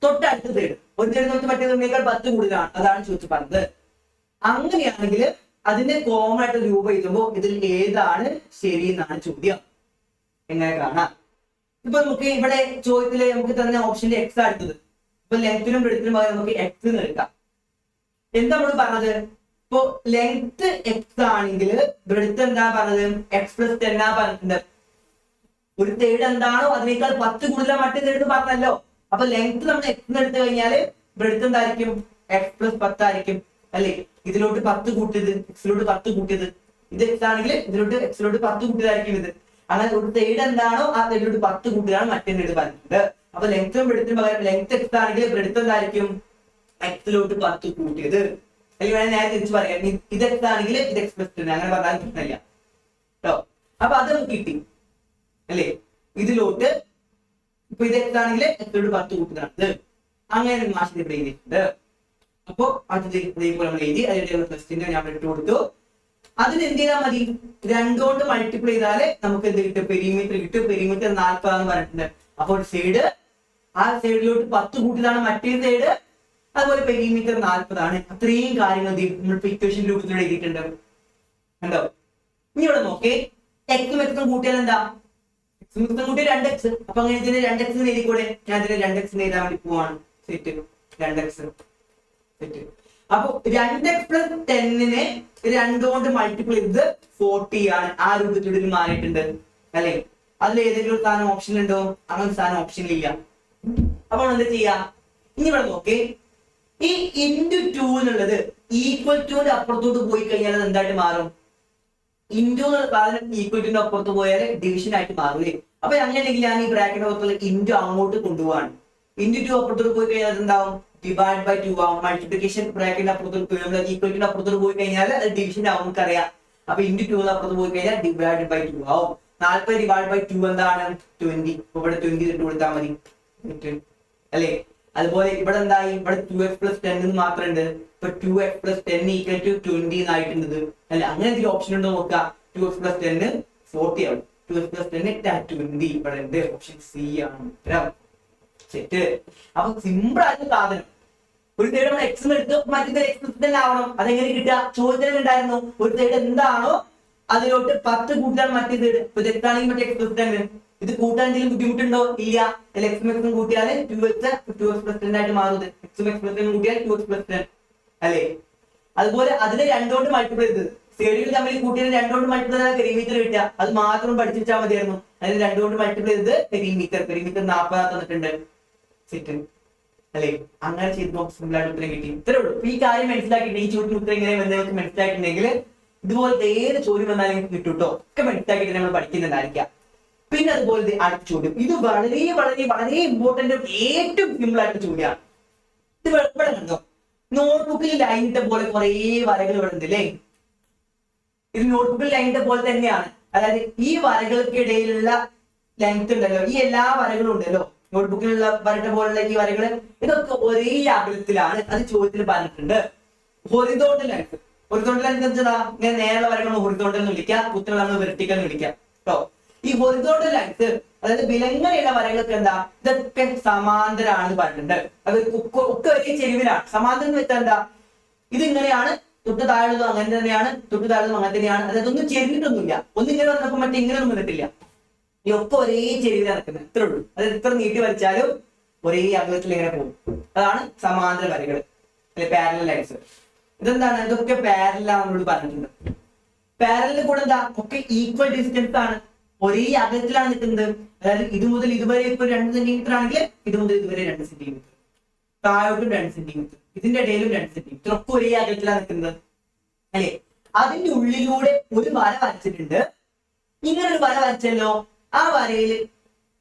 തൊട്ടടുത്ത സൈഡ് ഒരു സൈഡ് നോക്കി മറ്റേ സൈഡിനേക്കാൾ പത്ത് കൂടുതലാണ്. അതാണ് ചോദിച്ചു പറഞ്ഞത്. അങ്ങനെയാണെങ്കിൽ അതിന്റെ കോമൺ ആയിട്ട് രൂപം എഴുതുമ്പോൾ ഇതിൽ ഏതാണ് ശരി എന്നാണ് ചോദ്യം. എങ്ങനെ കാണാം? ഇപ്പൊ നമുക്ക് ഇവിടെ ചോദ്യത്തിൽ നമുക്ക് തന്ന ഓപ്ഷന്റെ എക്സ് അടുത്തത് ഇപ്പൊ ലെങ്ത്തിനും ബ്രെഡത്തിനും പകരം നമുക്ക് എക്സ് എന്ന് എടുക്കാം. എന്താ നമ്മൾ പറഞ്ഞത്? ഇപ്പൊ ലെങ്ത് എക്സ് ആണെങ്കിൽ ബ്രെഡത്ത് എന്താ പറഞ്ഞത്? എക്സ് പ്ലസ് ടെൻ ആ പറഞ്ഞിട്ടുണ്ട്. ഒരു തേർഡ് എന്താണോ അതിനേക്കാൾ പത്ത് കൂടുതലാണ് മറ്റേ തേർഡ് പറഞ്ഞല്ലോ. അപ്പൊ ലെങ്ത് നമ്മൾ എക്സ് എടുത്തു കഴിഞ്ഞാൽ ബ്രെഡ്ത്ത് എന്തായിരിക്കും എക്സ് പ്ലസ് പത്തായിരിക്കും അല്ലെ? ഇതിലോട്ട് പത്ത് കൂട്ടിയത് എക്സിലോട്ട് പത്ത് കൂട്ടിയത്. ഇത് എക്സ് ആണെങ്കിൽ ഇതിലോട്ട് എക്സിലോട്ട് പത്ത് കൂട്ടിയതായിരിക്കും ഇത്. അങ്ങനെ ഒരു തേഡ് എന്താണോ ആ തേഡിലോട്ട് പത്ത് കൂട്ടിയതാണ് മറ്റേ തേട് പറഞ്ഞത് അപ്പൊ ലെങ്ത്തും ബ്രെഡ്ത്തിനും പകരം ലെങ്ത് എക്സ് ആണെങ്കിൽ ബ്രെഡ്ത്ത് എന്തായിരിക്കും എക്സിലോട്ട് പത്ത് കൂട്ടിയത്. അല്ലെങ്കിൽ വേണേൽ നേരെ തിരിച്ച് പറയാം. ഇത് എക്സ് ആണെങ്കിൽ ഇത് എക്സ് പ്ലസ് ടെൻ അങ്ങനെ പറഞ്ഞാൽ പ്രശ്നമില്ല കേട്ടോ അപ്പൊ അത് കിട്ടി. അല്ലേ? ഇതിലോട്ട് ഇപ്പൊ ഇത് എന്താണെങ്കിൽ എക്സിലോട്ട് പത്ത് കൂട്ടുന്നത് അങ്ങനെ മാഷ് ഇവിടെ എഴുതിയിട്ടുണ്ട്. അപ്പോ അത് ഇതേപോലെ നമ്മൾ എഴുതി അതിന്റെ ക്വസ്റ്റിന്റെ ഞാൻ ഇട്ട് കൊടുത്തു. അതിന് എന്ത് ചെയ്താൽ മതി? രണ്ടുകൊണ്ട് മൾട്ടിപ്ലൈ ചെയ്താലേ നമുക്ക് എന്ത് കിട്ടും? പെരിമീറ്റർ കിട്ടും. പെരിമീറ്റർ നാൽപ്പതാന്ന് പറഞ്ഞിട്ടുണ്ട്. അപ്പോൾ സൈഡ് ആ സൈഡിലോട്ട് പത്ത് കൂട്ടിയതാണ് മറ്റേ സൈഡ് അതുപോലെ പെരിമീറ്റർ നാൽപ്പതാണ്. അത്രയും കാര്യങ്ങൾ നമ്മളിപ്പോ ഇക്വേഷൻ രൂപത്തിലൂടെ എഴുതിയിട്ടുണ്ട്. കണ്ടോ? ഇനി ഇവിടെ നോക്കേ. എക്സും എക്സും കൂട്ടിയാൽ എന്താ? എക്സും കൂട്ടി രണ്ട് എക്സ് അപ്പൊ അങ്ങനെ ഇതിന് രണ്ട് എക്സ് എഴുതിക്കൂടെ ഞാൻ ഇതിന് രണ്ട് എക്സ് എഴുതാൻ വേണ്ടി പോവാണ്. സെറ്റ് രണ്ട് എക്സ് സെറ്റ് അപ്പൊ രണ്ട് എക്സ് പ്ലസ് ടെന്നിനെ രണ്ടുകൊണ്ട് മൾട്ടിപ്പിൾ ചെയ്ത് ഫോർട്ടി ആണ്. ആ രൂപത്തിൽ ഇത് മാറിയിട്ടുണ്ട്. അല്ലെ? അതിൽ ഏതെങ്കിലും ഒരു സ്ഥാനം ഓപ്ഷൻ ഉണ്ടോ? അങ്ങനെ സ്ഥാനം ഓപ്ഷൻ ഇല്ല. അപ്പൊ എന്താ ചെയ്യാ? ഇനി ഇവിടെ നോക്കേ. ഈ ഇന്റു ടു എന്നുള്ളത് ഈക്വൽ ടുവിന്റെ അപ്പുറത്തോട്ട് പോയി കഴിഞ്ഞാൽ അത് എന്തായിട്ട് മാറും? ഇന്റു എന്നുള്ള സാധനം ഈക്വൽ ടുവിന്റെ അപ്പുറത്ത് പോയാൽ ഡിവിഷൻ ആയിട്ട് മാറില്ലേ അപ്പൊ അങ്ങനെയെങ്കിൽ ഞാൻ ഈ ബ്രാക്കറ്റ് പുറത്തുള്ള ഇൻഡോ അങ്ങോട്ട് കൊണ്ടുപോവാണ്. ഇൻഡി ടു അപ്പുറത്തോട്ട് പോയി കഴിഞ്ഞാൽ എന്താവും ഡിവൈഡ് ബൈ ടു ആവും. മൾട്ടിപ്ലിക്കേഷൻ ബ്രാക്കറ്റിന്റെ അപ്പുറത്തോട്ട് പോയി നമ്മൾ അപ്പുറത്തോട്ട് പോയി കഴിഞ്ഞാൽ അത് ഡിവിഷൻ ആവും നമുക്കറിയാം. അപ്പൊ ഇൻഡി ടു അപ്പുറത്ത് പോയി കഴിഞ്ഞാൽ ഡിവൈഡ് ബൈ ടു ആവും. നാൽപ്പത് ഡിവൈഡ് ബൈ ടു എന്താണ്? ട്വന്റി ഇവിടെ ട്വന്റി ഇട്ട് കൊടുത്താൽ മതി. അല്ലേ? അതുപോലെ ഇവിടെ എന്തായി? ഇവിടെ ടു എക്സ് പ്ലസ് ടെൻ എന്ന് മാത്രമുണ്ട്. ഇപ്പൊ two X plus ten equal to twenty എന്നായിട്ടുണ്ട് അല്ല? അങ്ങനെ എന്തെങ്കിലും ഓപ്ഷൻ ഉണ്ടോ നോക്കുക. Two X plus ten forty ആണ് two X plus ten twenty ഇവിടെ ഉണ്ട്. ഓപ്ഷൻ സി ആണ്. സെറ്റ് അപ്പൊ സിമ്പിൾ ആയിട്ട് സാധനം. ഒരു സൈഡ് നമ്മൾ എക്സ് എടുത്ത് മറ്റേ എക്സ് തന്നെ ആവണം. അതെങ്ങനെ കിട്ടുക? ചോദ്യം ഉണ്ടായിരുന്നു. ഒരു സൈഡ് എന്താണോ അതിലോട്ട് പത്ത് കൂട്ടിയാണ് മറ്റേ സൈഡ് ഇപ്പൊ തെറ്റാണെങ്കിൽ മറ്റേ എക്സ് ടെൻ ഇത് കൂട്ടാൻ എന്തെങ്കിലും ബുദ്ധിമുട്ടുണ്ടോ? ഇല്ല. എക്സും എക്സും കൂട്ടിയാൽ two X two X plus ten ആയിട്ട് മാറുന്നത് എക്സും എക്സ് പ്ലസ് കൂട്ടിയാൽ ടു എക്സ് പ്ലസ് ടെൻ അല്ലേ? അതുപോലെ അതിനെ രണ്ടോണ്ട് മൾട്ടിപ്ലൈ ചെയ്ത്. സേഡിയും തമ്മിൽ കൂട്ടിയത് രണ്ടോണ്ട് മൾട്ടിപ്ലൈ ചെയ്താൽ പെരിമീറ്റർ കിട്ടുക. അത് മാത്രം പഠിച്ചു വെച്ചാൽ മതിയായിരുന്നു. അതിന് രണ്ടോണ്ട് മൾട്ടിപ്ലൈ ചെയ്ത് പെരിമീറ്റർ പെരിമീറ്റർ നാൽപ്പത് തന്നിട്ടുണ്ട് സെറ്റ് അല്ലേ? അങ്ങനെ ചെയ്ത് നോക്കി. സിമ്പിൾ ആയിട്ട് ഉത്തരം കിട്ടി. ഇത്രേ ഉള്ളൂ. ഈ കാര്യം മനസ്സിലാക്കിയിട്ട് ഈ ചോദ്യത്തിന് ഉത്തരം ഇങ്ങനെ വന്നവർക്ക് മനസ്സിലാക്കിയിട്ടുണ്ടെങ്കിൽ ഇതുപോലത്തെ ഏത് ചോദ്യം വന്നാലും നിങ്ങൾക്ക് കിട്ടും കേട്ടോ ഒക്കെ മനസ്സിലാക്കിയിട്ട് നമ്മൾ പഠിക്കുന്നുണ്ടായിരിക്കാം. അതുപോലെ ആറ്റിറ്റ്യൂഡും ഇത് വളരെ വളരെ വളരെ ഇമ്പോർട്ടന്റും ഏറ്റവും സിമ്പിൾ ആയിട്ട് ചോദ്യമാണ് ഇത് ഇവിടെ കണ്ടോ? നോട്ട്ബുക്കിൽ ലൈനിട്ട പോലെ കുറെ വരകൾ ഇവിടെ അല്ലേ ഇത് നോട്ട്ബുക്കിൽ ലൈനിട്ട പോലെ തന്നെയാണ്. അതായത് ഈ വരകൾക്കിടയിലുള്ള ലെങ്ത് ഉണ്ടല്ലോ ഈ എല്ലാ വരകളും ഉണ്ടല്ലോ നോട്ട്ബുക്കിലുള്ള വരട്ട പോലുള്ള ഈ വരകൾ ഇതൊക്കെ ഒരേ അകലത്തിലാണ്. അത് ചോദ്യത്തിൽ പറഞ്ഞിട്ടുണ്ട്. ഹൊറിതോണ്ടൽ ലെങ്ത് ഹൊറിതോണ്ടൽ ലെങ്ത് എന്താ ഇങ്ങനെ നേരെയുള്ള വരകൾ ഹൊറിതോണ്ടൽ എന്ന് വിളിക്കാം കുത്തുകൾ നമ്മൾ വെർട്ടിക്കൽ എന്ന് വിളിക്കാം. കേട്ടോ ഈ ഹൊറിസോണ്ടൽ ലൈൻസ് അതായത് വിലങ്ങനെയുള്ള വരകൾക്ക് എന്താ? ഇതൊക്കെ സമാന്തരാണ് പറഞ്ഞിട്ടുണ്ട്. അത് ഒക്കെ- ഒരേ ചെരുവിലാണ്. സമാന്തരം എന്ന് വെച്ചാൽ എന്താ? ഇത് ഇങ്ങനെയാണ് തൊട്ട് താഴ്ന്നതും അങ്ങനെ തന്നെയാണ് തൊട്ട് താഴ്ന്നതും അങ്ങനെ തന്നെയാണ്. അതായത് ഒന്നും ചെരിഞ്ഞിട്ടൊന്നുമില്ല. ഒന്നും ഇങ്ങനെ വന്നപ്പോ മറ്റേ ഇങ്ങനെ ഒന്നും വന്നിട്ടില്ല. ഈ ഒക്കെ ഒരേ ചെരുവിലാണ് നടക്കുന്നത്. ഇത്രേ ഉള്ളൂ. അതായത് എത്ര നീട്ടി വരച്ചാലും ഒരേ അകലത്തിൽ ഇങ്ങനെ പോകും. അതാണ് സമാന്തര വരകൾ. അല്ലെ പാരലൽ ലൈൻസ് ഇതെന്താണ്? ഇതൊക്കെ പാരലാണ് നമ്മളോട് പറഞ്ഞിട്ടുണ്ട്. പാരലിൽ കൂടെ എന്താ? ഒക്കെ ഈക്വൽ ഡിസ്റ്റൻസ് ആണ്. ഒരേ അകലത്തിലാണ് നിൽക്കുന്നത്. അതായത് ഇത് മുതൽ ഇതുവരെ ഇപ്പൊ രണ്ട് സെന്റിമീറ്റർ ആണെങ്കിൽ ഇത് മുതൽ ഇതുവരെ രണ്ട് സെന്റിമീറ്റർ താഴോട്ടും രണ്ട് സെന്റിമീറ്റർ ഇതിന്റെ ഇടയിലും രണ്ട് സെന്റിമീറ്റർ ഒക്കെ ഒരേ അകലത്തിലാണ് നിൽക്കുന്നത്. അല്ലെ? അതിന്റെ ഉള്ളിലൂടെ ഒരു വര വരച്ചിട്ടുണ്ട്. ഇങ്ങനെ ഒരു വര വരച്ചല്ലോ. ആ വരയിൽ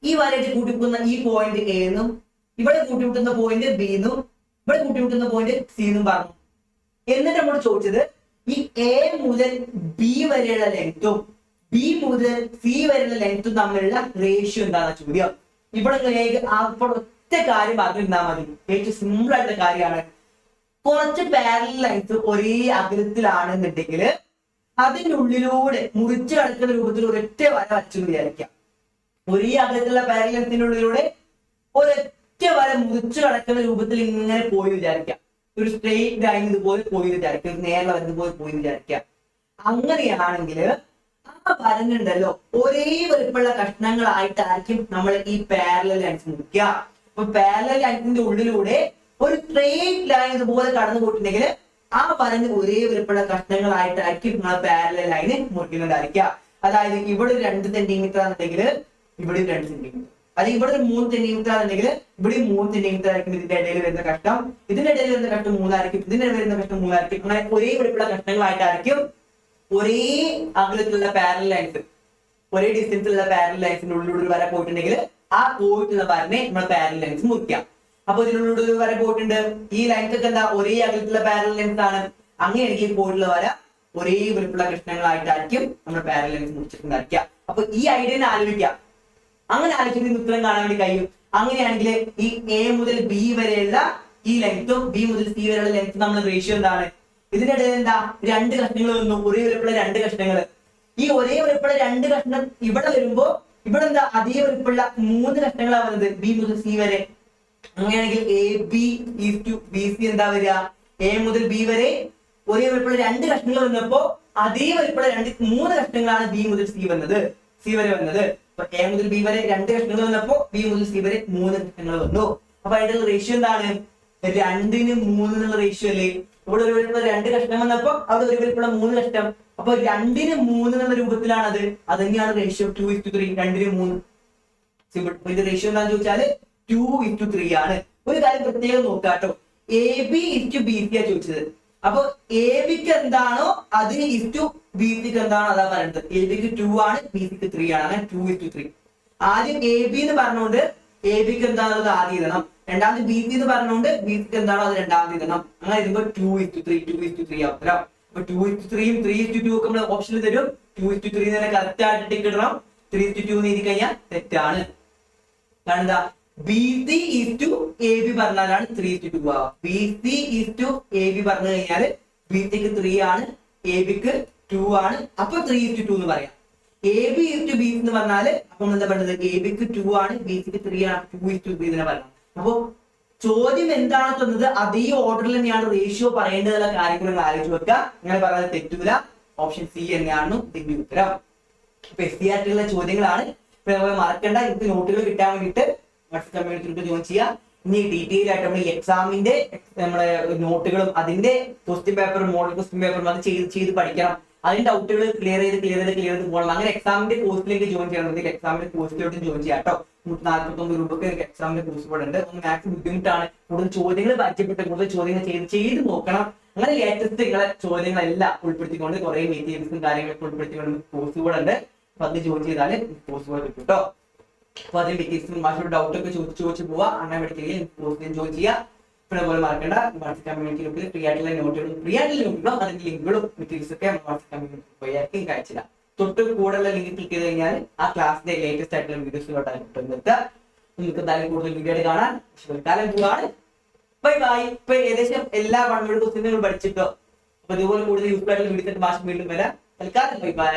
ഈ വരയിൽ കൂട്ടിമുട്ടുന്ന ഈ പോയിന്റ് എ എന്നും ഇവിടെ കൂട്ടിമുട്ടുന്ന പോയിന്റ് ബി എന്നും ഇവിടെ കൂട്ടിമുട്ടുന്ന പോയിന്റ് സി എന്നും പറഞ്ഞു. എന്നിട്ട് നമ്മൾ ചോദിച്ചത് ഈ എ മുതൽ ബി വരെയുള്ള ലെങ്തും ബി മുതൽ സി വരെയുള്ള ലെങ്ത്തും തമ്മിലുള്ള റേഷ്യോ എന്താണ് ചോദ്യം ഇവിടെ ഒറ്റ കാര്യം പറഞ്ഞിരുന്നാൽ മതി. ഏറ്റവും സിമ്പിൾ ആയിട്ടുള്ള കാര്യമാണ്. കുറച്ച് പാരലൽ ലൈൻസ് ഒരേ അകലത്തിലാണെന്നുണ്ടെങ്കിൽ അതിന്റെ ഉള്ളിലൂടെ മുറിച്ച് കിടക്കുന്ന രൂപത്തിൽ ഒരൊറ്റ വര വച്ചു വിചാരിക്കാം. ഒരേ അകലത്തിലുള്ള പാരൽ ലെങ്ത്തിന്റെ ഉള്ളിലൂടെ ഒരൊറ്റ വര മുറിച്ച് കിടക്കുന്ന രൂപത്തിൽ ഇങ്ങനെ പോയി വിചാരിക്കാം. ഒരു സ്ട്രെയിറ്റ് ലൈൻ ഇതുപോലെ പോയി വിചാരിക്കാം. നേരെ വരുന്നതുപോലെ പോയി വിചാരിക്കാം. അങ്ങനെയാണെങ്കിൽ ആ വരനുണ്ടല്ലോ ഒരേ വലുപ്പമുള്ള കഷ്ണങ്ങളായിട്ടായിരിക്കും നമ്മൾ ഈ പാരലൽ ലൈൻസ് മുറിക്കുക അപ്പൊ പാരലൽ ലൈൻസിന്റെ ഉള്ളിലൂടെ ഒരു സ്ട്രെയിറ്റ് ലൈൻ ഇതുപോലെ കടന്നു പോയിട്ടുണ്ടെങ്കിൽ ആ വരന് ഒരേ വലുപ്പമുള്ള കഷ്ണങ്ങളായിട്ടായിരിക്കും നിങ്ങൾ പാരലൽ ലൈന് മുറിക്കുന്നുണ്ടായിരിക്കുക അതായത് ഇവിടെ രണ്ട് സെന്റിമീറ്റർ ആണെന്നുണ്ടെങ്കിൽ ഇവിടെ രണ്ട് സെന്റിമീറ്റർ അല്ലെങ്കിൽ ഇവിടെ ഒരു മൂന്ന് സെന്റിമീറ്റർ ആണെന്നുണ്ടെങ്കിൽ ഇവിടെ മൂന്ന് സെന്റിമീറ്റർ ആയിരിക്കും ഇതിന്റെ ഇടയിൽ വരുന്ന കഷ്ടം ഇതിന്റെ ഇടയിൽ വരുന്ന കഷ്ടം മൂന്നായിരിക്കും. ഇതിന്റെ ഇടയിൽ വരുന്ന കഷ്ടം മൂന്നായിരിക്കും. അങ്ങനെ ഒരേ വലുപ്പമുള്ള കഷ്ണങ്ങളായിട്ടായിരിക്കും ഒരേ അകലത്തിലുള്ള പാരൽ ലൈൻസ് ഒരേ ഡിസ്റ്റൻസിലുള്ള പാരൽ ലൈൻസിന്റെ ഉള്ളിലൂടെ വരെ പോയിട്ടുണ്ടെങ്കിൽ ആ പോയിട്ടുള്ള വരനെ നമ്മൾ പാരൽ ലൈൻസ് മുറിക്കാം. അപ്പൊ ഇതിനുള്ളിലൂടെ വരെ പോയിട്ടുണ്ട്. ഈ ലൈൻസ് ഒക്കെ എന്താ? ഒരേ അകലത്തിലുള്ള പാരൽ ലൈൻസ് ആണ്. അങ്ങനെയാണെങ്കിൽ പോയിട്ടുള്ള വര ഒരേ വലുപ്പുള്ള കൃഷ്ണങ്ങളായിട്ടായിരിക്കും നമ്മൾ പാരൽ ലൈൻസ് മുറിച്ചിട്ടുണ്ടായിരിക്കുക. അപ്പൊ ഈ ഐഡിയ ആലോചിക്കാം. അങ്ങനെ ആലോചിച്ചിട്ട് ഉത്തരം കാണാൻ വേണ്ടി കഴിയും. അങ്ങനെയാണെങ്കിൽ ഈ എ മുതൽ ബി വരെയുള്ള ഈ ലെങ്ത്തും ബി മുതൽ സി വരെയുള്ള ലെങ്ത്തും നമ്മൾ റേഷ്യോ എന്താണ്? ഇതിന്റെ ഇടയിൽ എന്താ? രണ്ട് കഷ്ണങ്ങൾ വന്നു ഒരേ ഒരുപ്പുള്ള രണ്ട് കഷ്ണങ്ങൾ. ഈ ഒരേ ഒരുപ്പുള്ള രണ്ട് കഷ്ണം ഇവിടെ വരുമ്പോ ഇവിടെ എന്താ? അതേ ഒരുപ്പുള്ള മൂന്ന് കഷ്ണങ്ങളാണ് വരുന്നത് ബി മുതൽ സി വരെ. അങ്ങനെയാണെങ്കിൽ A B to B C എന്താ വരിക? എ മുതൽ ബി വരെ ഒരേ വലുപ്പമുള്ള രണ്ട് കഷ്ണങ്ങൾ വന്നപ്പോ അതേ വലുപ്പമുള്ള രണ്ട് മൂന്ന് കഷ്ണങ്ങളാണ് ബി മുതൽ സി വന്നത്. സി വരെ വന്നത്. എ മുതൽ ബി വരെ രണ്ട് കഷ്ണങ്ങൾ വന്നപ്പോ ബി മുതൽ സി വരെ മൂന്ന് കഷ്ണങ്ങൾ വന്നു. അപ്പൊ അതിന്റെ റേഷ്യോ എന്താണ്? രണ്ടിന് മൂന്ന് റേഷ്യോ അല്ലേ? ഇവിടെ ഒരു രണ്ട് കഷ്ണം വന്നപ്പോ അവിടെ ഒരു വലുപ്പമുള്ള മൂന്ന് കഷ്ണം. അപ്പൊ രണ്ടിന് മൂന്ന് എന്ന രൂപത്തിലാണ് അത് അത് തന്നെയാണ് റേഷ്യോ ടു ഇസ്റ്റു ത്രീ രണ്ടിന് മൂന്ന്. സിമ്പിൾ ഇതിന്റെ ഇത് റേഷ്യോ എന്താണെന്ന് ചോദിച്ചാൽ ടു ഇസ്റ്റു ത്രീ ആണ്. ഒരു കാര്യം പ്രത്യേകം നോക്കാട്ടോ A B it B C ആ ചോദിച്ചത്. അപ്പൊ എ ബിക്ക് എന്താണോ അതിന് ഇറ്റു ബി സിക്ക് എന്താണോ അതാ പറയുന്നത് എ ബിക്ക് ടു ആണ് ബി സിക്ക് ത്രീ ആണ്. അങ്ങനെ ടു ഇസ്റ്റു ത്രീ ആദ്യം എ ബി എന്ന് പറഞ്ഞുകൊണ്ട് എ ബിക്ക് എന്താണത് ആദ്യം ഇടണം. രണ്ടാമത് ബി സി എന്ന് പറഞ്ഞുകൊണ്ട് ബി സിക്ക് എന്താണോ അത് രണ്ടാമത് ഇടണം അങ്ങനെ വരുമ്പോൾ two is to three two is to three ആവും അപ്പൊ ടു ഇസ്റ്റു ത്രീയും ത്രീ ഇസ്റ്റു ടു ഒക്കെ നമ്മൾ ഓപ്ഷനിൽ തരും. ടു ഇസ്റ്റു ത്രീ തന്നെ കറക്റ്റ് ആയിട്ട് ടിക്ക് ഇടണം. ത്രീ ഇസ്റ്റു ടു എന്ന് എഴുതി കഴിഞ്ഞാൽ തെറ്റാണ്. കാരണം എന്താ? ബി ടു എ ബി പറഞ്ഞാലാണ് ത്രീ ഇറ്റ് ടു ആവുക. B C to A B പറഞ്ഞു കഴിഞ്ഞാൽ ബി സിക്ക് ത്രീ ആണ് എ ബിക്ക് ടു ആണ്. അപ്പൊ ത്രീ ഇറ്റ് ടു എന്ന് പറയാം. എ ബി ഇറ്റ് ബി എന്ന് പറഞ്ഞാൽ നമ്മൾ എന്താ പറയുന്നത് എ ബിക്ക് ടു ആണ് ബി സിക്ക് ത്രീ ആണ്. ടു ഇറ്റ് ടു ത്രീ എന്ന് പറയണം അപ്പൊ ചോദ്യം എന്താണ് തന്നത് അതേ ഓർഡറിൽ തന്നെയാണ് റേഷ്യോ പറയേണ്ടതുള്ള കാര്യങ്ങൾ നിങ്ങൾ ആലോചിച്ച് വെക്കുക അങ്ങനെ പറയാതെ തെറ്റൂല. ഓപ്ഷൻ സി തന്നെയാണ് ഇതിന്റെ ഉത്തരം. അപ്പൊ എസ് സി ആയിട്ടുള്ള ചോദ്യങ്ങളാണ്. മറക്കേണ്ട. ഇത് നോട്ടുകൾ കിട്ടാൻ വേണ്ടിയിട്ട് ജോയിൻ ചെയ്യാം ഇനി ഡീറ്റെയിൽ ആയിട്ട് നമ്മൾ എക്സാമിന്റെ നമ്മുടെ നോട്ടുകളും അതിന്റെ ക്വസ്റ്റ്യൻ പേപ്പറും മോഡൽ ക്വസ്റ്റ്യൻ പേപ്പറും അത് ചെയ്ത് ചെയ്ത് പഠിക്കണം. അതിന്റെ ഡൗട്ടുകൾ ക്ലിയർ ചെയ്ത് ക്ലിയർ ചെയ്ത് ക്ലിയർ ചെയ്ത് പോകണം. അങ്ങനെ എക്സാമിന്റെ കോഴ്സിലേക്ക് ജോയിൻ ചെയ്യണം. എക്സാമിന്റെ കോഴ്സിലോട്ട് ജോയിൻ ചെയ്യാം കേട്ടോ. നൂറ്റി നാൽപ്പത്തി എക്സാമിന് രൂപക്ക് എക്സാമിന്റെ കോഴ്സ് ഇവിടെ ഉണ്ട്. ഒന്ന് മാത്സ് ബുദ്ധിമുട്ടാണ്. കൂടുതൽ ചോദ്യങ്ങൾ പരിചയപ്പെട്ട് കൂടുതൽ ചോദ്യങ്ങൾ ചെയ്ത് ചെയ്ത് നോക്കണം. അങ്ങനെ ലേറ്റസ്റ്റ് നിങ്ങളെ ചോദ്യങ്ങളെല്ലാം ഉൾപ്പെടുത്തിക്കൊണ്ട് കുറെ മെറ്റീരിയൽസും കാര്യങ്ങളൊക്കെ ഉൾപ്പെടുത്തിക്കൊണ്ട് കൂടെ ഉണ്ട്. അപ്പൊ അത് ജോലി ചെയ്താൽ കൂടെ കിട്ടും കേട്ടോ അപ്പൊ അതിന് മെറ്റീരിയൽസും മാഷോട് ഡൗട്ട് ഒക്കെ ചോദിച്ച് ചോദിച്ച് പോവാ. അങ്ങനെ മെഡിക്കലിൽ കോഴ്സിൽ ജോയിൻ ചെയ്യുക പിന്നെ അതുപോലെ മറക്കണ്ട. വാട്സ്ആപ്പ് ഗ്രൂപ്പിൽ ഫ്രീ ആയിട്ടുള്ള നോട്ടുകളും ഫ്രീ ആയിട്ടുള്ള നോട്ടുകളും അതിന്റെ ലിങ്കുകളും മെറ്റീരിയൽസ് ഒക്കെ വാട്സ്ആപ്പ് കമ്മ്യൂണിറ്റി പോയി ആയിരിക്കും. കഴിച്ചില്ല തൊട്ട് കൂടെയുള്ള ലിങ്ക് ക്ലിക്ക് ചെയ്ത് കഴിഞ്ഞാൽ ആ ക്ലാസ്സിന്റെ ലേറ്റസ്റ്റ് ആയിട്ടുള്ള വീഡിയോസിലോട്ടാണ് കിട്ടുന്നത് നിങ്ങൾക്ക് എന്തായാലും കൂടുതൽ വീഡിയോ കാണാൻ തൽക്കാലം പോവാണ്. ബൈ ബൈ ഇപ്പൊ ഏകദേശം എല്ലാ വൺ വേർഡ് ക്വസ്റ്റ്യനുകളും പഠിച്ചിട്ടോ? അപ്പൊ ഇതുപോലെ കൂടുതൽ യൂസ്ഫുൾ ആയിട്ടുള്ള വീഡിയോ മാസം വീണ്ടും വരാം. തൽക്കാലം ബൈ ബൈ